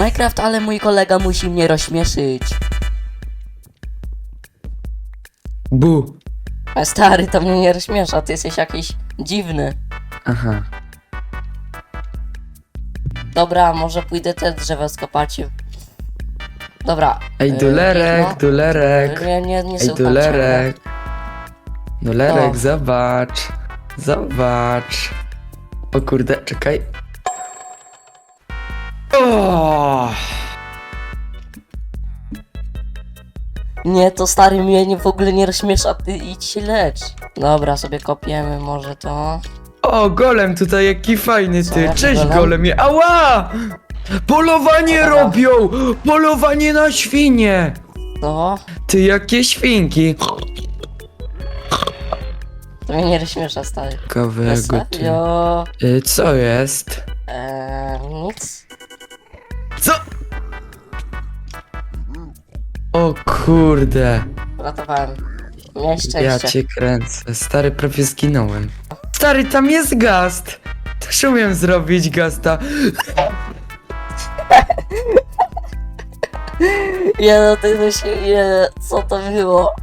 Minecraft, ale mój kolega musi mnie rozśmieszyć. Bu. A stary, to mnie nie rozśmiesza, ty jesteś jakiś dziwny. Aha. Dobra, może pójdę te drzewa skopać. Dobra. Ej, e, dulerek, dulerek. Nie, nie, nie Ej, słucham cię. dulerek. Dulerek, No. zobacz. Zobacz. O kurde, czekaj. O! Nie, to stary mnie nie, w ogóle nie rozśmiesza, ty idź się lecz. Dobra, sobie kopiemy może to. O, golem tutaj jaki fajny Co, ty. jaki Cześć golem? golemie. Ała! Polowanie Dobra. robią! Polowanie na świnie! To? Ty jakie świnki? To mnie nie rozśmiesza, stary. Kawego ty. Serio? Y, Co jest? Eee, nic. Co? O kurde. Ratowałem. Miałeś szczęście. Ja cię kręcę. Stary, prawie zginąłem. Stary, tam jest gast! Też umiem zrobić gasta. Nie no, ty to się, nie, co to było?